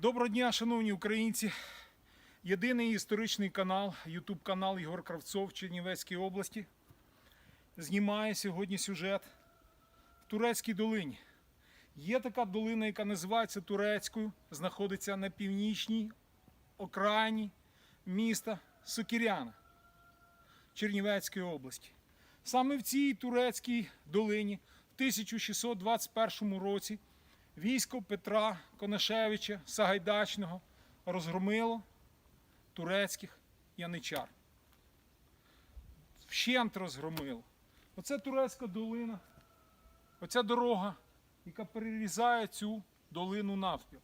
Доброго дня, шановні українці. Єдиний історичний канал, Ютуб канал Ігор Кравцов в Чернівецькій області. Знімає сьогодні сюжет в Турецькій долині. Є така долина, яка називається Турецькою, знаходиться на північній окраїні міста Сокіряна Чернівецької області. Саме в цій турецькій долині в 1621 році військо Петра Конашевича Сагайдачного розгромило турецьких яничар. Вщент розгромило. Оце турецька долина, оця дорога, яка перерізає цю долину навпіл.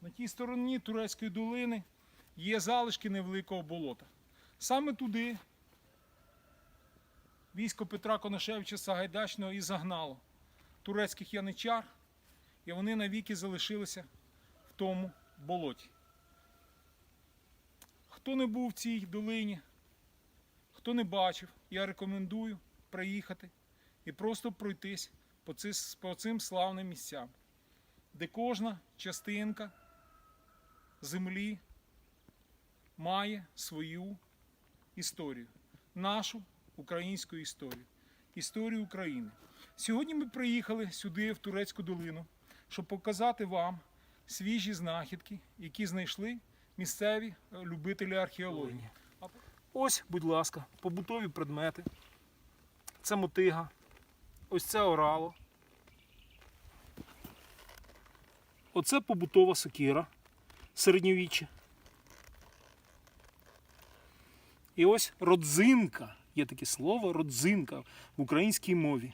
На тій стороні турецької долини є залишки невеликого болота. Саме туди військо Петра Конашевича Сагайдачного і загнало турецьких яничар, і вони навіки залишилися в тому болоті. Хто не був в цій долині, хто не бачив, я рекомендую приїхати і просто пройтись по ци- по цим славним місцям, де кожна частинка землі має свою історію, нашу українську історію, історію України. Сьогодні ми приїхали сюди, в Турецьку долину, щоб показати вам свіжі знахідки, які знайшли місцеві е, любителі археології. Ось, будь ласка, побутові предмети. Це мотига, ось це орало. Оце побутова сокира середньовіччя. І ось родзинка. Є таке слово родзинка в українській мові.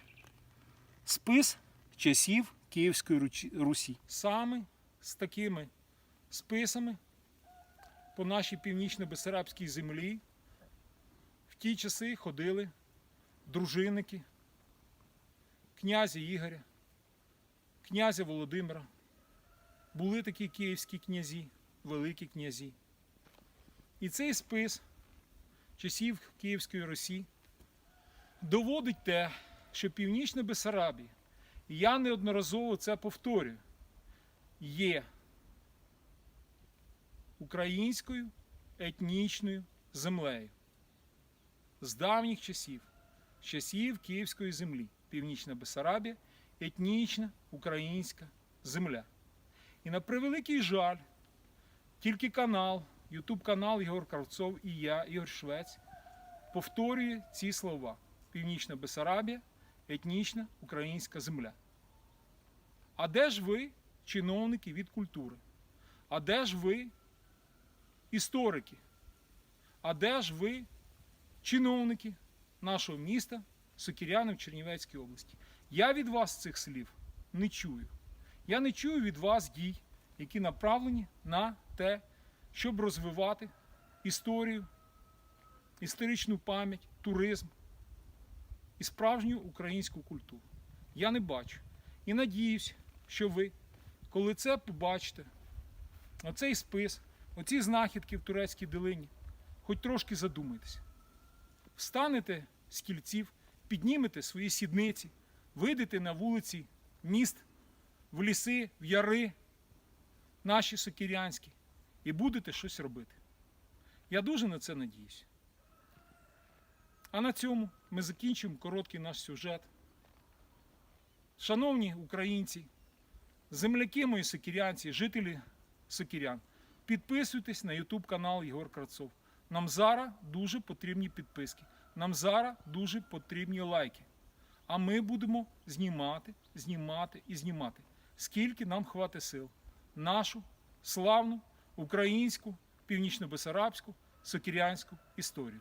Спис часів Київської Русі. Саме з такими списами по нашій північно-бесарабській землі в ті часи ходили дружинники князя Ігоря, князя Володимира. Були такі київські князі, великі князі. І цей спис часів Київської Русі доводить те, що Північна Бесарабія, я неодноразово це повторюю, є українською етнічною землею. З давніх часів, часів Київської землі, Північна Бесарабія, етнічна українська земля. І на превеликий жаль, тільки канал, Ютуб канал Ігор Кравцов і я, Ігор Швець, повторює ці слова: Північна Бесарабія, етнічна українська земля. А де ж ви, чиновники від культури? А де ж ви, історики? А де ж ви, чиновники нашого міста, Сокіряни в Чернівецькій області? Я від вас цих слів не чую. Я не чую від вас дій, які направлені на те, щоб розвивати історію, історичну пам'ять, туризм і справжню українську культуру. Я не бачу. І надіюсь, що ви, коли це побачите, оцей спис, оці знахідки в турецькій долині, хоч трошки задумайтеся. Встанете з кільців, піднімете свої сідниці, вийдете на вулиці міст, в ліси, в яри, наші сокірянські, і будете щось робити. Я дуже на це надіюсь. А на цьому ми закінчимо короткий наш сюжет. Шановні українці, земляки мої сокірянці, жителі Сокірян, підписуйтесь на YouTube канал Єгор Кравцов. Нам зараз дуже потрібні підписки. Нам зараз дуже потрібні лайки. А ми будемо знімати, знімати і знімати. Скільки нам хватить сил. Нашу славну українську, північно-бесарабську, сокірянську історію.